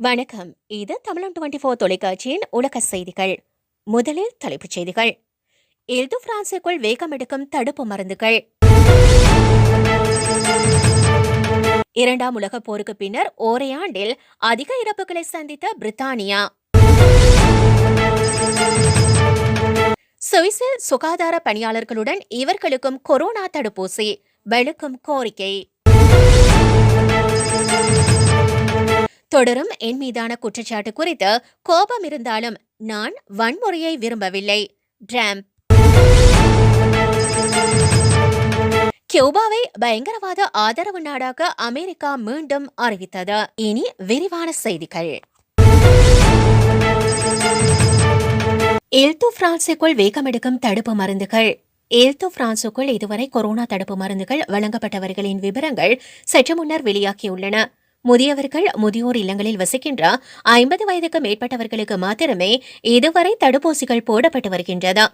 வணக்கம். இது தமிழன் டுவெண்டி ஃபோர் தொலைக்காட்சியின் உலக செய்திகள். முதலில் தலைப்புச் செய்திகள். எல்து பிரான்சுக்குள் வேகம் எடுக்கும் தடுப்பு மருந்துகள். இரண்டாம் உலகப் போருக்கு பின்னர் ஓரையாண்டில் அதிக இறப்புகளை சந்தித்த பிரித்தானியா. சுவிஸில் சுகாதார பணியாளர்களுடன் இவர்களுக்கும் கொரோனா தடுப்பூசி. வெளுக்கும் கோரிக்கை. தொடரும் என் மீதான குற்றச்சாட்டு குறித்து கோபம் இருந்தாலும் நான் வன்முறையை விரும்பவில்லை. டிராம்ப். கியூபாவை பயங்கரவாத ஆதரவு நாடாக அமெரிக்கா மீண்டும் அறிவித்தது. இனி விரிவான செய்திகள். எல்து பிரான்சுக்குள் வேகமெடுக்கும் தடுப்பு மருந்துகள். எல்தோ பிரான்சுக்குள் இதுவரை கொரோனா தடுப்பு மருந்துகள் வழங்கப்பட்டவர்களின் விவரங்கள் சற்று முன்னர் வெளியாகியுள்ளன. முதியவர்கள் முதியோர் இல்லங்களில் வசிக்கின்ற ஐம்பது வயதுக்கு மேற்பட்டவர்களுக்கு மாத்திரமே இதுவரை தடுப்பூசிகள் போடப்பட்டு வருகின்றது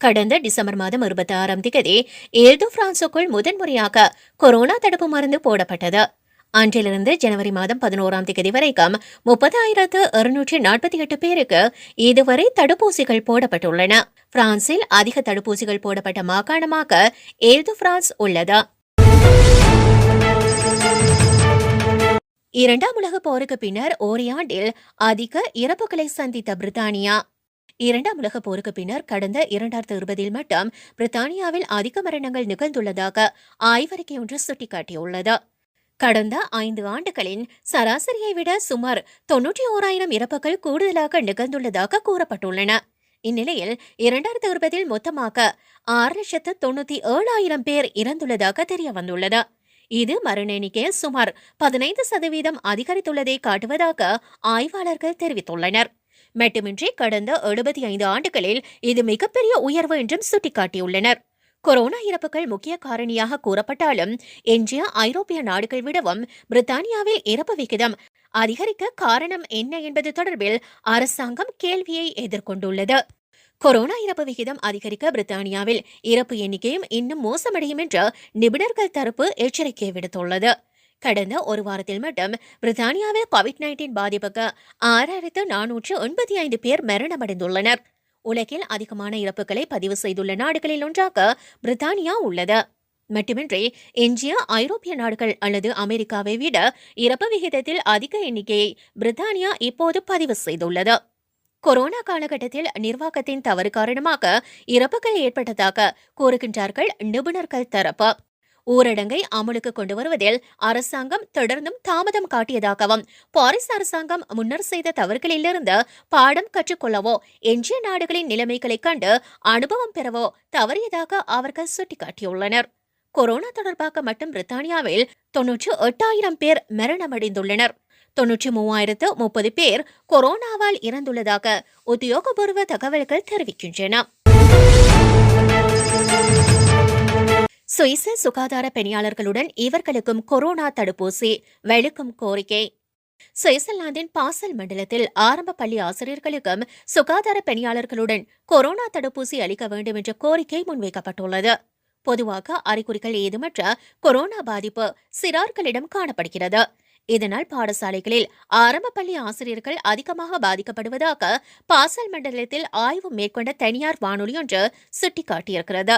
கடந்த டிசம்பர் மாதம் இருபத்தி ஆறாம் தேதி ஏல்தோ பிரான்சுக்குள் முதன்முறையாக கொரோனா தடுப்பு மருந்து போடப்பட்டது. அன்றிலிருந்து ஜனவரி மாதம் பதினோராம் தேதி வரைக்கும் முப்பதாயிரத்து இருநூற்றி நாற்பத்தி எட்டு பேருக்கு இதுவரை தடுப்பூசிகள் போடப்பட்டுள்ளன. பிரான்சில் அதிக தடுப்பூசிகள் போடப்பட்ட மாகாணமாக ஏல்து பிரான்ஸ் உள்ளது. இரண்டாம் உலகப் போருக்கு பின்னர் ஓரியாண்டில் அதிக இறப்புகளை சந்தித்த பிரித்தானியா. இரண்டாம் உலகப் போருக்கு பின்னர் கடந்த இரண்டாயிரத்து இருபதில் மட்டும் பிரித்தானியாவில் அதிக மரணங்கள் நிகழ்ந்துள்ளதாக ஆய்வறிக்கை ஒன்று சுட்டிக்காட்டியுள்ளது. கடந்த ஐந்து ஆண்டுகளின் சராசரியை விட சுமார் தொன்னூற்றி ஓராயிரம் இறப்புகள் கூடுதலாக நிகழ்ந்துள்ளதாக கூறப்பட்டுள்ளன. இந்நிலையில் இரண்டாயிரத்து இருபதில் மொத்தமாக ஆறு லட்சத்து தொண்ணூத்தி ஏழாயிரம் பேர் இறந்துள்ளதாக தெரிய வந்துள்ளது இது மரண சுமார் பதினைந்து சதவீதம் அதிகரித்துள்ளதை காட்டுவதாக ஆய்வாளர்கள் தெரிவித்துள்ளனர். மட்டுமின்றி கடந்த எழுபத்தி ஐந்து ஆண்டுகளில் இது மிகப்பெரிய உயர்வு என்றும் சுட்டிக்காட்டியுள்ளனர். கொரோனா இறப்புகள் முக்கிய காரணியாக கூறப்பட்டாலும் எஞ்சிய ஐரோப்பிய நாடுகள் விடவும் பிரித்தானியாவில் இறப்பு விகிதம் அதிகரிக்க காரணம் என்ன என்பது தொடர்பில் அரசாங்கம் கேள்வியை எதிர்கொண்டுள்ளது. கொரோனா இறப்பு விகிதம் அதிகரிக்க பிரித்தானியாவில் இறப்பு எண்ணிக்கையும் இன்னும் மோசமடையும் என்று நிபுணர்கள் தரப்பு எச்சரிக்கை விடுத்துள்ளது. கடந்த ஒரு வாரத்தில் மட்டும் பிரித்தானியாவில் கோவிட் நைன்டீன் பாதிப்புக்கு ஆறாயிரத்து நானூற்று எண்பத்தி ஐந்து பேர் மரணமடைந்துள்ளனர். உலகில் அதிகமான இறப்புகளை பதிவு செய்துள்ள நாடுகளில் ஒன்றாக பிரித்தானியா உள்ளது. மட்டுமின்றி எஞ்சிய ஐரோப்பிய நாடுகள் அல்லது அமெரிக்காவை விட இறப்பு விகிதத்தில் அதிக எண்ணிக்கையை பிரித்தானியா இப்போது பதிவு செய்துள்ளது. கொரோனா காலகட்டத்தில் நிர்வாகத்தின் தவறு காரணமாக இறப்புகள் ஏற்பட்டதாக கூறுகின்றார்கள் நிபுணர்கள் தரப்பு. ஊரடங்கை அமலுக்கு கொண்டு வருவதில் அரசாங்கம் தொடர்ந்தும் தாமதம் காட்டியதாகவும் பாரிஸ் அரசாங்கம் முன்னர் செய்த தவறுகளிலிருந்து பாடம் கற்றுக்கொள்ளவோ எஞ்சிய நாடுகளின் நிலைமைகளைக் கண்டு அனுபவம் பெறவோ தவறியதாக அவர்கள் சுட்டிக்காட்டியுள்ளனர். கொரோனா தொடர்பாக மட்டும் பிரித்தானியாவில் தொன்னூற்று எட்டாயிரம் பேர் மரணமடைந்துள்ளனர். தொன்னூற்றி மூவாயிரத்து முப்பது பேர் கொரோனாவால் இறந்துள்ளதாக உத்தியோகபூர்வ தகவல்கள் தெரிவிக்கின்றன. சுவிச சுகாதார பணியாளர்களுடன் இவர்களுக்கும் கொரோனா தடுப்பூசி வெளுக்கும் கோரிக்கை. சுவிட்சர்லாந்தின் பாசல் மண்டலத்தில் ஆரம்ப பள்ளி ஆசிரியர்களுக்கும் சுகாதார பணியாளர்களுடன் கொரோனா தடுப்பூசி அளிக்க வேண்டும் என்ற கோரிக்கை முன்வைக்கப்பட்டுள்ளது. பொதுவாக அறிகுறிகள் ஏதுமற்ற கொரோனா பாதிப்பு சிறார்களிடம் காணப்படுகிறது. இதனால் பாடசாலைகளில் ஆரம்ப பள்ளி ஆசிரியர்கள் அதிகமாக பாதிக்கப்படுவதாக பாசல் மண்டலத்தில் ஆய்வு மேற்கொண்ட தனியார் வானொலி ஒன்று சுட்டிக்காட்டியிருக்கிறது.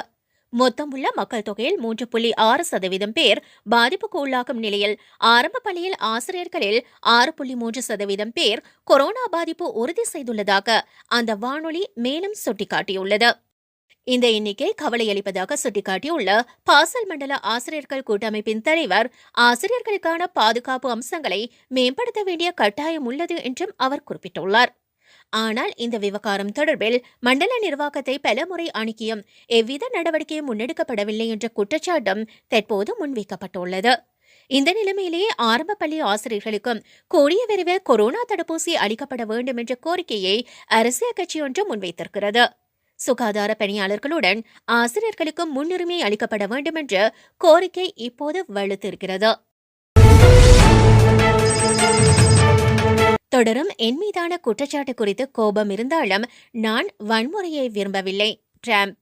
மொத்தமுள்ள மக்கள் தொகையில் மூன்று புள்ளி ஆறு சதவீதம் பேர் பாதிப்புக்கு உள்ளாகும் நிலையில் ஆரம்ப பள்ளியில் ஆசிரியர்களில் ஆறு புள்ளி மூன்று சதவீதம் பேர் கொரோனா பாதிப்பு உறுதி செய்துள்ளதாக அந்த வானொலி மேலும் சுட்டிக்காட்டியுள்ளது. இந்த எண்ணிக்கை கவலையளிப்பதாக சுட்டிக்காட்டியுள்ள பாசல் மண்டல ஆசிரியர்கள் கூட்டமைப்பின் தலைவர் ஆசிரியர்களுக்கான பாதுகாப்பு அம்சங்களை மேம்படுத்த வேண்டிய கட்டாயம் உள்ளது என்றும் அவர் குறிப்பிட்டுள்ளார். ஆனால் இந்த விவகாரம் தொடர்பில் மண்டல நிர்வாகத்தை பலமுறை அணுகியும் எவ்வித நடவடிக்கையும் முன்னெடுக்கப்படவில்லை என்ற குற்றச்சாட்டும் தற்போது முன்வைக்கப்பட்டுள்ளது. இந்த நிலைமையிலேயே ஆரம்ப பள்ளி ஆசிரியர்களுக்கும் கூடிய விரைவில் கொரோனா தடுப்பூசி அளிக்கப்பட வேண்டும் என்ற கோரிக்கையை அரசியல் கட்சி ஒன்று முன்வைத்திருக்கிறது. சுகாதார பணியாளர்களுடன் ஆசிரியர்களுக்கும் முன்னுரிமை அளிக்கப்பட வேண்டும் என்ற கோரிக்கை இப்போது வலுத்திருக்கிறது. தொடரும் என் மீதான குற்றச்சாட்டு குறித்து கோபம் இருந்தாலும் நான் வன்முறையை விரும்பவில்லை. டிரம்ப்.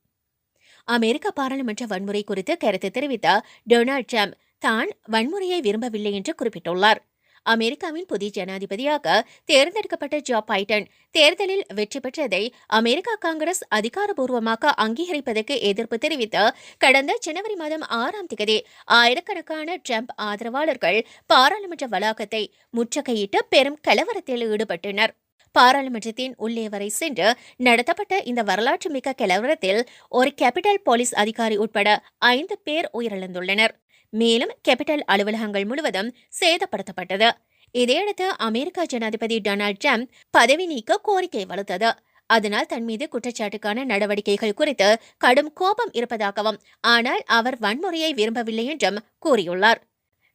அமெரிக்க பாராளுமன்ற வன்முறை குறித்து கருத்து தெரிவித்த டொனால்ட் ட்ரம்ப் தான் வன்முறையை விரும்பவில்லை என்று குறிப்பிட்டுள்ளார். அமெரிக்காவின் புதிய ஜனாதிபதியாக தேர்ந்தெடுக்கப்பட்ட ஜோ பைடன் தேர்தலில் வெற்றி பெற்றதை அமெரிக்கா காங்கிரஸ் அதிகாரப்பூர்வமாக அங்கீகரிப்பதற்கு எதிர்ப்பு தெரிவித்து கடந்த ஜனவரி மாதம் ஆறாம் தேதி ஆயிரக்கணக்கான ட்ரம்ப் ஆதரவாளர்கள் பாராளுமன்ற வளாகத்தை முற்றுகையிட்டு பெரும் கலவரத்தில் ஈடுபட்டனர். பாராளுமன்றத்தின் உள்ளே வரை சென்று நடத்தப்பட்ட இந்த வரலாற்று மிக்க கலவரத்தில் ஒரு கேபிட்டல் போலீஸ் அதிகாரி உட்பட ஐந்து பேர் உயிரிழந்துள்ளனர். மேலும் கேபிட்டல் அலுவலகங்கள் முழுவதும் சேதப்படுத்தப்பட்டது. இதையடுத்து அமெரிக்க ஜனாதிபதி டொனால்ட் ட்ரம்ப் பதவி நீக்க கோரிக்கை வலுத்தது. அதனால் தன் மீது குற்றச்சாட்டுக்கான நடவடிக்கைகள் குறித்து கடும் கோபம் இருப்பதாகவும் ஆனால் அவர் வன்முறையை விரும்பவில்லை என்றும் கூறியுள்ளார்.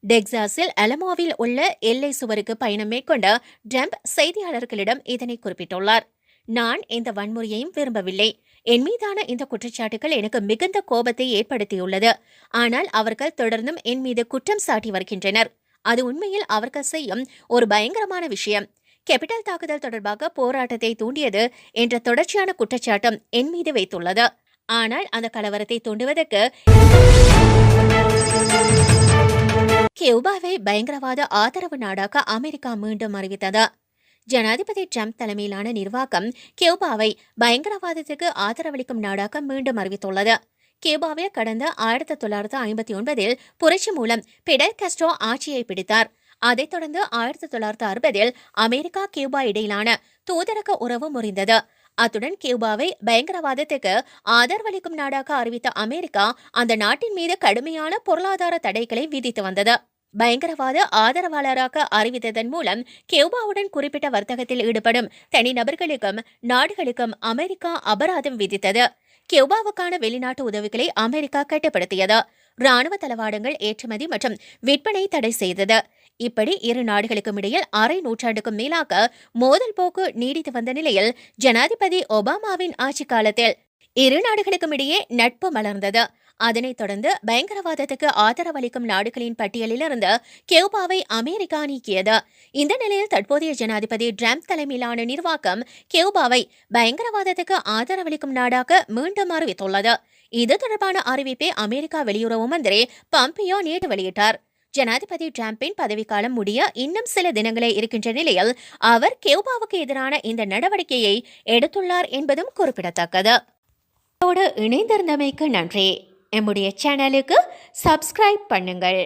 டெக்சாஸில் அலமோவில் உள்ள எல்லை சுவருக்கு பயணம் மேற்கொண்ட ட்ரம்ப் செய்தியாளர்களிடம் இதனை குறிப்பிட்டுள்ளார். நான் இந்த வன்முறையையும் விரும்பவில்லை. என் மீதான இந்த குற்றச்சாட்டுகள் எனக்கு மிகுந்த கோபத்தை ஏற்படுத்தியுள்ளது. ஆனால் அவர்கள் தொடர்ந்தும் என் மீது குற்றம் சாட்டி வருகின்றனர். அது உண்மையில் அவர்கள் செய்யும் ஒரு பயங்கரமான விஷயம். கேபிட்டல் தாக்குதல் தொடர்பாக போராட்டத்தை தூண்டியது என்ற தொடர்ச்சியான குற்றச்சாட்டும் என் மீது வைத்துள்ளது. ஆனால் அந்த கலவரத்தை தூண்டுவதற்கு கியூபாவை பயங்கரவாத ஆதரவு நாடாக அமெரிக்கா மீண்டும் அறிவித்தது. ஜனாதிபதி ட்ரம்ப் தலைமையிலான நிர்வாகம் கியூபாவை பயங்கரவாதத்துக்கு ஆதரவளிக்கும் நாடாக மீண்டும் அறிவித்துள்ளது. கியூபாவில் கடந்த ஆயிரத்தி தொள்ளாயிரத்து ஐம்பத்தி ஒன்பதில் புரட்சி மூலம் பிடல் கஸ்ட்ரோ ஆட்சியை பிடித்தார். அதைத் தொடர்ந்து ஆயிரத்தி தொள்ளாயிரத்து அறுபதில் அமெரிக்கா கியூபா இடையிலான தூதரக உறவு முறிந்தது. அத்துடன் கியூபாவை பயங்கரவாதத்துக்கு ஆதரவளிக்கும் நாடாக அறிவித்த அமெரிக்கா அந்த நாட்டின் மீது கடுமையான பொருளாதார தடைகளை விதித்து வந்தது. பயங்கரவாத ஆதரவாளராக அறிவித்ததன் மூலம் கியூபாவுடன் குறிப்பிட்ட வர்த்தகத்தில் ஈடுபடும் தனிநபர்களுக்கும் நாடுகளுக்கும் அமெரிக்கா அபராதம் விதித்தது. கியூபாவுக்கான வெளிநாட்டு உதவிகளை அமெரிக்கா கட்டுப்படுத்தியது. ராணுவ தளவாடங்கள் ஏற்றுமதி மற்றும் விற்பனை தடை செய்தது. இப்படி இரு நாடுகளுக்கும் இடையில் அரை நூற்றாண்டுக்கும் மேலாக மோதல் போக்கு நீடித்து வந்த நிலையில் ஜனாதிபதி ஒபாமாவின் ஆட்சி காலத்தில் இரு நாடுகளுக்கும் இடையே நட்பு மலர்ந்தது. அதனைத் தொடர்ந்து பயங்கரவாதத்துக்கு ஆதரவளிக்கும் நாடுகளின் பட்டியலிலிருந்து கியூபாவை அமெரிக்கா நீக்கியது. இந்த நிலையில் தற்போதைய ஜனாதிபதி ட்ரம்ப் தலைமையிலான நிர்வாகம் கியூபாவை பயங்கரவாதத்துக்கு ஆதரவளிக்கும் நாடாக மீண்டும் அறிவித்துள்ளது. இது தொடர்பான அறிவிப்பை அமெரிக்கா வெளியுறவு மந்திரி பம்பியோ நேற்று வெளியிட்டார். ஜனாதிபதி டிரம்பின் பதவிக்காலம் முடிய இன்னும் சில தினங்களே இருக்கின்ற நிலையில் அவர் கியூபாவுக்கு எதிரான இந்த நடவடிக்கையை எடுத்துள்ளார் என்பதும் குறிப்பிடத்தக்கது. இணைந்திருந்தமைக்கு நன்றி. எம்முடைய சேனலுக்கு சப்ஸ்கிரைப் பண்ணுங்கள்.